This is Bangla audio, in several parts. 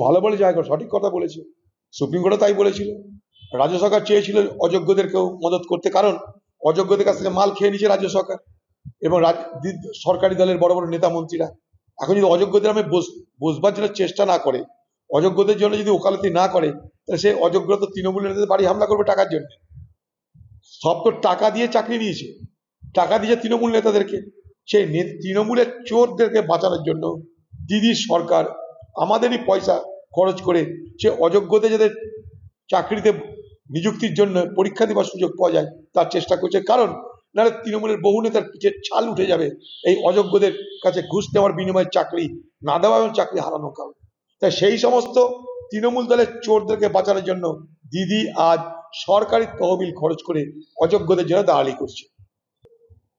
ভালো বলে জায়গা সঠিক কথা বলেছে। সুপ্রিম কোর্টও তাই বলেছিল। রাজ্য সরকার চেয়েছিল অযোগ্যদেরকেও মদত করতে, কারণ অযোগ্যদের কাছ থেকে মাল খেয়ে নিচ্ছে রাজ্য সরকার। এবং সরকারি দলের বড় বড় নেতা মন্ত্রীরা। এখন যদি অযোগ্যদের আমি বস- বসবার জন্য চেষ্টা না করে, অযোগ্যদের জন্য যদি ওকালতি না করে, তাহলে সে অযোগ্য তো তৃণমূল নেতাদের বাড়ি হামলা করবে টাকার জন্য। সব তো টাকা দিয়ে চাকরি নিয়েছে। টাকা দিয়েছে তৃণমূল নেতাদেরকে। সেই তৃণমূলের চোরদেরকে বাঁচানোর জন্য দিদির সরকার আমাদেরই পয়সা খরচ করে সে অযোগ্যদের যাদের চাকরিতে নিযুক্তির জন্য পরীক্ষা দেওয়ার সুযোগ পাওয়া যায়, তার চেষ্টা করছে। কারণ নাহলে তৃণমূলের বহু নেতার পিঠে ছাল উঠে যাবে এই অযোগ্যদের কাছে ঘুষ নেওয়ার বিনিময়ে চাকরি না দেওয়া এবং চাকরি হারানোর কারণ। তাই সেই সমস্ত তৃণমূল দলের চোরদেরকে বাঁচানোর জন্য দিদি আজ সরকারি তহবিল খরচ করে অযোগ্যদের জন্য দাঁড়ালি করছে।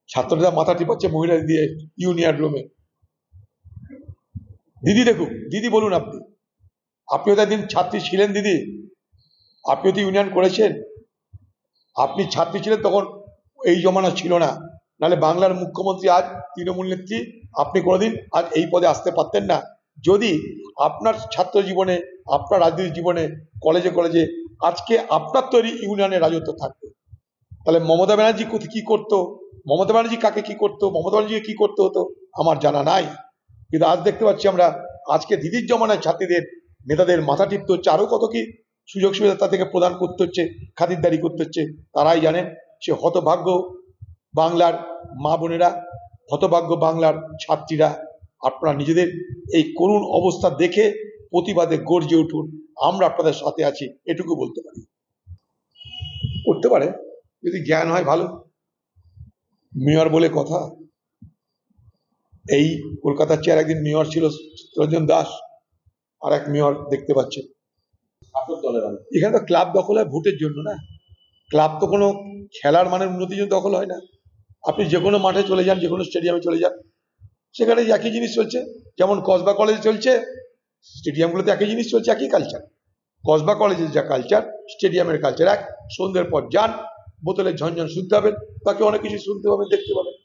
ছাত্ররা মাথা টিপাচ্ছে মহিলাদের দিয়ে ইউনিয়ন রুমে। দিদি দেখুন, দিদি বলুন আপনি। আপনিও তো একদিন ছাত্রী ছিলেন দিদি। আপনিও তো ইউনিয়ন করেছেন। আপনি ছাত্রী ছিলেন তখন এই জমানা ছিল না। নাহলে বাংলার মুখ্যমন্ত্রী আজ তৃণমূল নেত্রী, আপনি কোনোদিন আজ এই পদে আসতে পারতেন না। যদি আপনার ছাত্র জীবনে, আপনার রাজনীতি জীবনে কলেজে কলেজে আজকে আপনার তৈরি ইউনিয়নের রাজত্ব থাকতো, তাহলে মমতা ব্যানার্জি কি করতো? মমতা ব্যানার্জি কাকে কি করতো? মমতা ব্যানার্জি কি করতে হতো? আমার জানা নাই। কিন্তু আজ দেখতে পাচ্ছি আমরা, আজকে দিদির জমানায় ছাত্রীদের, নেতাদের মাথা টিপতে হচ্ছে। কত কি সুযোগ সুবিধা তাদেরকে প্রদান করতে হচ্ছে, খাতিরদারি করতে হচ্ছে, তারাই জানেন। সে হতভাগ্য বাংলার মা বোনেরা, হতভাগ্য বাংলার ছাত্রীরা, আপনারা নিজেদের এই করুণ অবস্থা দেখে প্রতিবাদে গর্জে উঠুন। আমরা আপনাদের সাথে আছি, এটুকু বলতে পারি। করতে পারে, যদি জ্ঞান হয় ভালো। মেয়র বলে কথা। এই কলকাতার চেয়ার একদিন মেয়র ছিল রঞ্জন দাস আর এক মেয়র দেখতে পাচ্ছেন। এখানে তো ক্লাব দখল হয় ভোটের জন্য না। ক্লাব তো কোনো খেলার মানের উন্নতির জন্য দখল হয় না। আপনি যে কোনো মাঠে চলে যান যে কোনো স্টেডিয়ামে চলে যান সেখানে একই জিনিস চলছে। যেমন কসবা কলেজ চলছে স্টেডিয়ামগুলোতে একই জিনিস চলছে একই কালচার কসবা কলেজের যা কালচার স্টেডিয়ামের কালচার এক। সন্ধ্যের পর যান বোতলে ঝনঝন শুনতে পাবেন তাকে অনেক কিছু শুনতে পাবেন দেখতে পাবেন।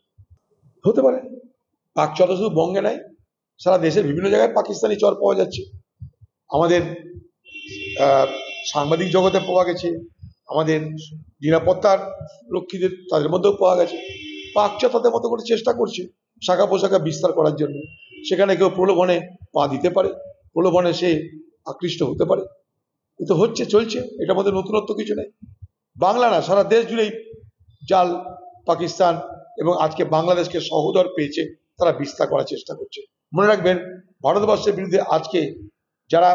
হতে পারে। পাক চর শুধু বঙ্গে নাই, সারা দেশের বিভিন্ন জায়গায় পাকিস্তানি চর পাওয়া যাচ্ছে। আমাদের সাংবাদিক জগতে পাওয়া গেছে, আমাদের নিরাপত্তার রক্ষীদের, তাদের মধ্যেও পাওয়া গেছে। পাকচা তাদের মতো করে চেষ্টা করছে শাখা পোশাখা বিস্তার করার জন্য। সেখানে কেউ প্রলোভনে পা দিতে পারে, প্রলোভনে সে আকৃষ্ট হতে পারে। কিন্তু হচ্ছে, চলছে, এটা মধ্যে নতুনত্ব কিছু নেই। বাংলা না, সারা দেশ জুড়েই জাল পাকিস্তান এবং আজকে বাংলাদেশকে সহোদর পেয়েছে। তারা বিস্তার করার চেষ্টা করছে। মনে রাখবেন, ভারতবর্ষের বিরুদ্ধে আজকে যারা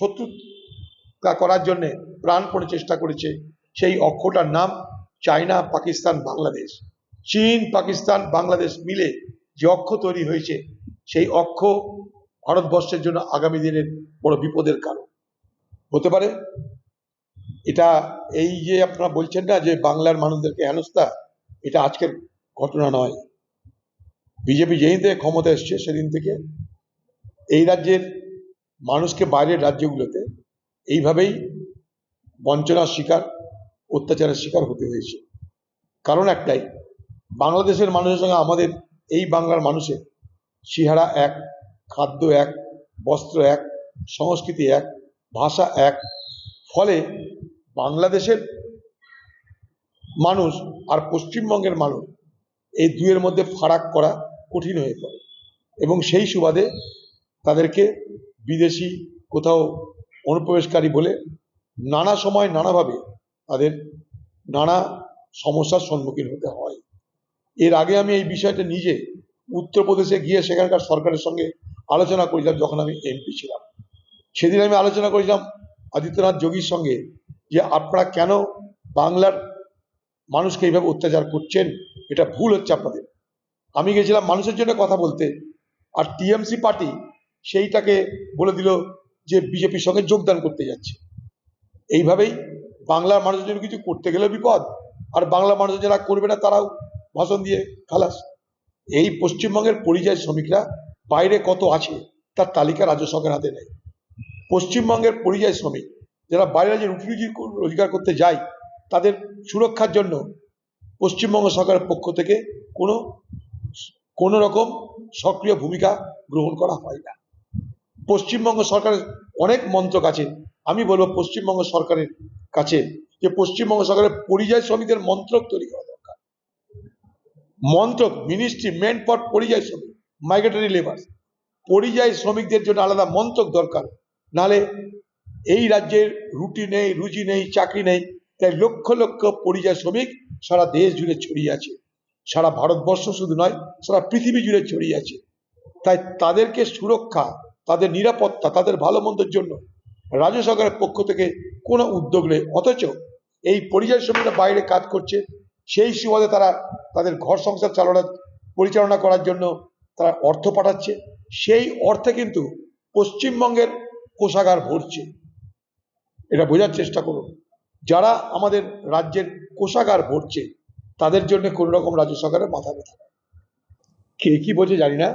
শত্রু তা করার জন্য প্রাণপণে চেষ্টা করেছে, সেই অক্ষটার নাম চায়না, পাকিস্তান, বাংলাদেশ। চীন, পাকিস্তান, বাংলাদেশ মিলে যে অক্ষ তৈরি হয়েছে, সেই অক্ষ ভারতবর্ষের জন্য আগামী দিনের বড় বিপদের কারণ। হতে পারে, এটা এই যে আপনারা বলছেন না যে বাংলার মানুষদেরকে হেনস্থা, এটা আজকের ঘটনা নয়। বিজেপি যেদিন থেকে ক্ষমতা এসছে, সেদিন থেকে এই রাজ্যের মানুষকে বাইরের রাজ্যগুলোতে এইভাবেই বঞ্চনার শিকার, অত্যাচারের শিকার হতে হয়েছে। কারণ একটাই, বাংলাদেশের মানুষের সঙ্গে আমাদের এই বাংলার মানুষের সিহারা এক, খাদ্য এক, বস্ত্র এক, সংস্কৃতি এক, ভাষা এক। ফলে বাংলাদেশের মানুষ আর পশ্চিমবঙ্গের মানুষ এই দুয়ের মধ্যে ফারাক করা কঠিন হয়ে পড়ে। এবং সেই সুবাদে তাদেরকে বিদেশি কোথাও অনুপ্রবেশকারী বলে নানা সময় নানাভাবে তাদের নানা সমস্যার সম্মুখীন হতে হয়। এর আগে আমি এই বিষয়টা নিজে উত্তরপ্রদেশে গিয়ে সেখানকার সরকারের সঙ্গে আলোচনা করেছিলাম যখন আমি এমপি ছিলাম। সেদিন আমি আলোচনা করেছিলাম আদিত্যনাথ যোগীর সঙ্গে যে আপনারা কেন বাংলার মানুষকে এইভাবে অত্যাচার করছেন, এটা ভুল হচ্ছে আপনাদের। আমি গেছিলাম মানুষের জন্য কথা বলতে। আর টিএমসি পার্টি সেইটাকে বলে দিল যে বিজেপির সঙ্গে যোগদান করতে যাচ্ছে। এইভাবেই বাংলার মানুষের জন্য কিছু করতে গেলে বিপদ, আর বাংলা মানুষ যারা করবে না তারাও ভাষণ দিয়ে খালাস। এই পশ্চিমবঙ্গের পরিযায়ী শ্রমিকরা বাইরে কত আছে, তার তালিকা রাজ্য সরকার হাতে নেই। পশ্চিমবঙ্গের পরিযায়ী শ্রমিক যারা বাইরে রাজ্যে রুটি রুজি রোজগার করতে যায়, তাদের সুরক্ষার জন্য পশ্চিমবঙ্গ সরকারের পক্ষ থেকে কোনো কোনো রকম সক্রিয় ভূমিকা গ্রহণ করা হয় না। পশ্চিমবঙ্গ সরকারের অনেক মন্ত্রক আছে। আমি বলব পশ্চিমবঙ্গ সরকারের কাছে যে পশ্চিমবঙ্গ সরকারের পরিযায়ী শ্রমিকদের মন্ত্রক তৈরি করা দরকার। মন্ত্রক মিনিস্ট্রি মেন ফর পরিযায়ী শ্রমিক মাইগ্রেটরি লেবার পরিযায়ী শ্রমিকদের জন্য আলাদা মন্ত্রক দরকার। নালে এই রাজ্যের রুটি নেই, রুজি নেই, চাকরি নেই, তাই লক্ষ লক্ষ পরিযায়ী শ্রমিক সারা দেশ জুড়ে ছড়িয়ে আছে। সারা ভারতবর্ষ শুধু নয়, সারা পৃথিবী জুড়ে ছড়িয়ে আছে। তাই তাদেরকে সুরক্ষা, তাদের নিরাপত্তা, তাদের ভালো মন্দের জন্য রাজ্য সরকারের পক্ষ থেকে কোনো উদ্যোগ নেই। অথচ এই পরিযায়ী শ্রমিকরা বাইরে কাজ করছে, সেই সুবাদে তারা তাদের ঘর সংসার চালনা পরিচালনা করার জন্য তারা অর্থ পাঠাচ্ছে। সেই অর্থে কিন্তু পশ্চিমবঙ্গের কোষাগার ভরছে। এটা বোঝার চেষ্টা করুন। যারা আমাদের রাজ্যের কোষাগার ভরছে তাদের জন্য কোনো রকম রাজ্য সরকারের মাথা ব্যথা? কে কি বলছে জানি না।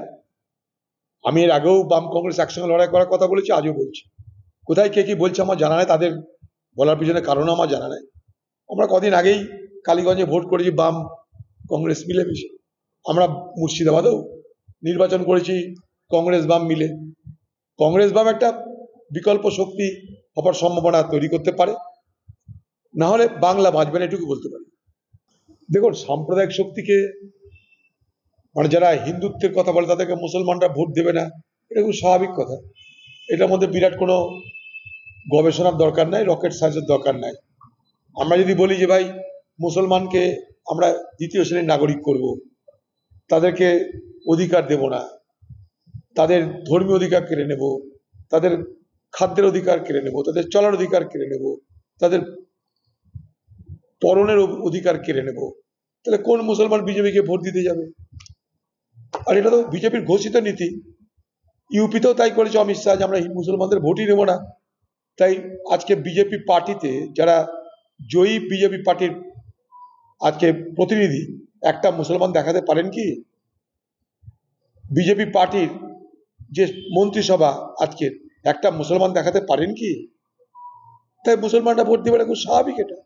আমি এর আগেও বাম কংগ্রেস একসঙ্গে লড়াই করার কথা বলেছি, আজও বলছি। কোথায় কে কি বলছে আমার জানা নেই, তাদের বলার পিছনে কারণ আমার জানা নেই। আমরা কদিন আগেই কালীগঞ্জে ভোট করেছি, বাম কংগ্রেস মিলে মিশে। আমরা মুর্শিদাবাদেও নির্বাচন করেছি, কংগ্রেস বাম মিলে। কংগ্রেস বাম একটা বিকল্প শক্তি হবার সম্ভাবনা তৈরি করতে পারে। না হলে বাংলা বাঁচবে না, এটুকু বলতে পারি। দেখুন, সাম্প্রদায়িক শক্তিকে মানে যারা হিন্দুত্বের কথা বলে তাদেরকে মুসলমানরা ভোট দেবে না, এটা খুব স্বাভাবিক কথা। এটার মধ্যে বিরাট কোনো গবেষণার দরকার নাই, রকেট সায়েন্সের দরকার নাই। আমরা যদি বলি যে, ভাই, মুসলমানকে আমরা দ্বিতীয় শ্রেণির নাগরিক করব, তাদেরকে অধিকার দেব না, তাদের ধর্মীয় অধিকার কেড়ে নেব, তাদের খাদ্যের অধিকার কেড়ে নেব, তাদের চলার অধিকার কেড়ে নেব, তাদের পরনের অধিকার কেড়ে নেব। তাহলে কোন মুসলমান বিজেপিকে ভোট দিতে যাবে? আর এটা তো বিজেপির ঘোষিত নীতি। ইউপিতেও তাই করেছে, অমিত শাহ, যে আমরা মুসলমানদের ভোটই নেব না। তাই আজকে বিজেপি পার্টিতে যারা জয়ী বিজেপি পার্টির আজকে প্রতিনিধি, একটা মুসলমান দেখাতে পারেন কি? বিজেপি পার্টির যে মন্ত্রিসভা আজকে একটা মুসলমান দেখাতে পারেন কি? তাই মুসলমানরা ভোট দেবে না, খুব স্বাভাবিক এটা।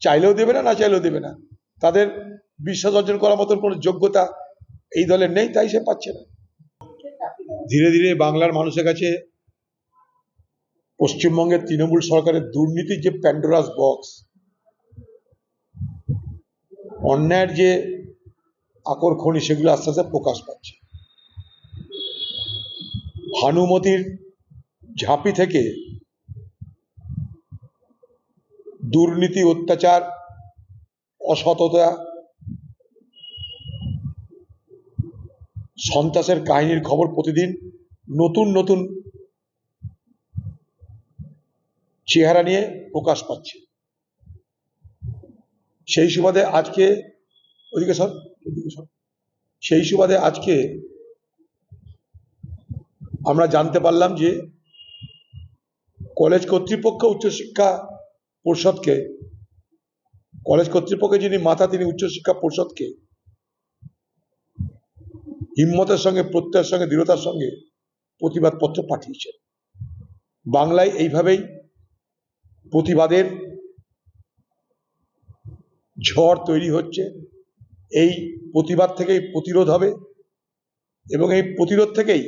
চাইলেও দেবে না না চাইলেও দেবে না। তাদের বিশ্বাস অর্জন করার মতন কোনো যোগ্যতা এই দলের নেই, তাই সে পাচ্ছে না। ধীরে ধীরে বাংলার মানুষের কাছে পশ্চিমবঙ্গের তৃণমূল সরকারের দুর্নীতির যে প্যান্ডোরাস বক্স অন্যায়ের যে আকর্ষণী সেগুলো আস্তে আস্তে প্রকাশ পাচ্ছে। ভানুমতির ঝাঁপি থেকে দুর্নীতি, অত্যাচার, অসততা, সন্ত্রাসের কাহিনীর খবর প্রতিদিন নতুন নতুন চেহারা নিয়ে প্রকাশ পাচ্ছে। সেই সুবাদে আজকে ওদিকে সর সেই সুবাদে আজকে আমরা জানতে পারলাম যে কলেজ কর্তৃপক্ষ উচ্চশিক্ষা পর্ষদকে, কলেজ কর্তৃপক্ষের যিনি মাথা, তিনি উচ্চশিক্ষা পরিষদকে হিম্মতের সঙ্গে, প্রত্যয়ের সঙ্গে, দৃঢ়তার সঙ্গে প্রতিবাদপত্র পাঠিয়েছেন। বাংলায় এইভাবেই প্রতিবাদের ঝড় তৈরি হচ্ছে। এই প্রতিবাদ থেকেই প্রতিরোধ হবে এবং এই প্রতিরোধ থেকেই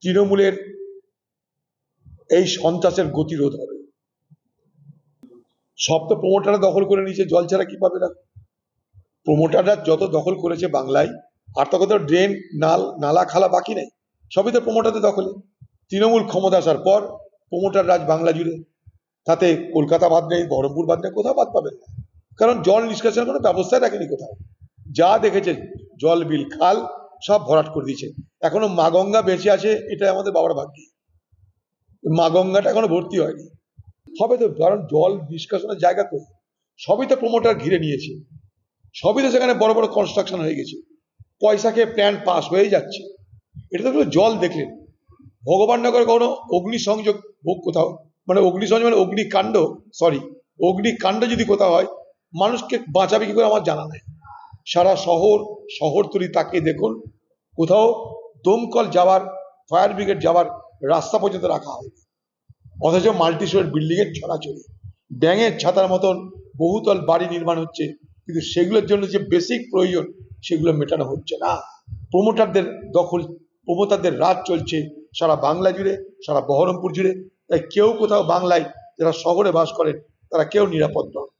তৃণমূলের এই সন্ত্রাসের গতিরোধ হবে। সব তো প্রমোটাররা দখল করে নিয়েছে, জল ছাড়া কি পাবে না? প্রমোটাররা যত দখল করেছে বাংলায়, আর তখন তো ড্রেন নাল, নালা, খালা বাকি নেই। সবই তো প্রমোটারদের দখলে। তৃণমূল ক্ষমতা আসার পর প্রমোটার রাজ বাংলা জুড়ে। তাতে কলকাতা বাদ নেই, বহরমপুর বাদ নেই, কোথাও বাদ পাবেন না। কারণ জল নিষ্কাশনের কোনো ব্যবস্থাই রাখেনি কোথাও। যা দেখেছে জল বিল, খাল, সব ভরাট করে দিয়েছে। এখনও মা গঙ্গা বেঁচে আছে এটা আমাদের বাবার ভাগ্য। মা গঙ্গাটা এখনও ভর্তি হয়নি। হবে তো কারণ জল নিষ্কাশনের জায়গা তো সবই তো প্রমোটার ঘিরে নিয়েছে। সবই তো সেখানে বড় বড় কনস্ট্রাকশন হয়ে গেছে। পয়সাকে প্ল্যান পাস হয়ে যাচ্ছে। এটা তো জল দেখলেন। ভগবাননগর কোনো অগ্নিসংযোগ হোক কোথাও? মানে অগ্নিসংযোগ মানে অগ্নিকাণ্ড সরি অগ্নিকাণ্ড যদি কোথাও হয়, মানুষকে বাঁচাবে কি করে আমার জানা নেই। সারা শহর শহর শহরতলি তাকিয়ে দেখুন, কোথাও দমকল যাওয়ার ফায়ার ব্রিগেড যাওয়ার রাস্তা পর্যন্ত রাখা হয়। অথচ মাল্টি বিল্ডিংয়ের ছড়াছড়ি। ব্যাঙের ছাতার মতন বহুতল বাড়ি নির্মাণ হচ্ছে, কিন্তু সেগুলোর জন্য যে বেসিক প্রয়োজন, সেগুলো মেটানো হচ্ছে না। প্রমোটারদের দখল প্রমোটারদের রাজ চলছে সারা বাংলা জুড়ে, সারা বহরমপুর জুড়ে। তাই কেউ কোথাও বাংলায় যারা শহরে বাস করেন, তারা কেউ নিরাপদ নয়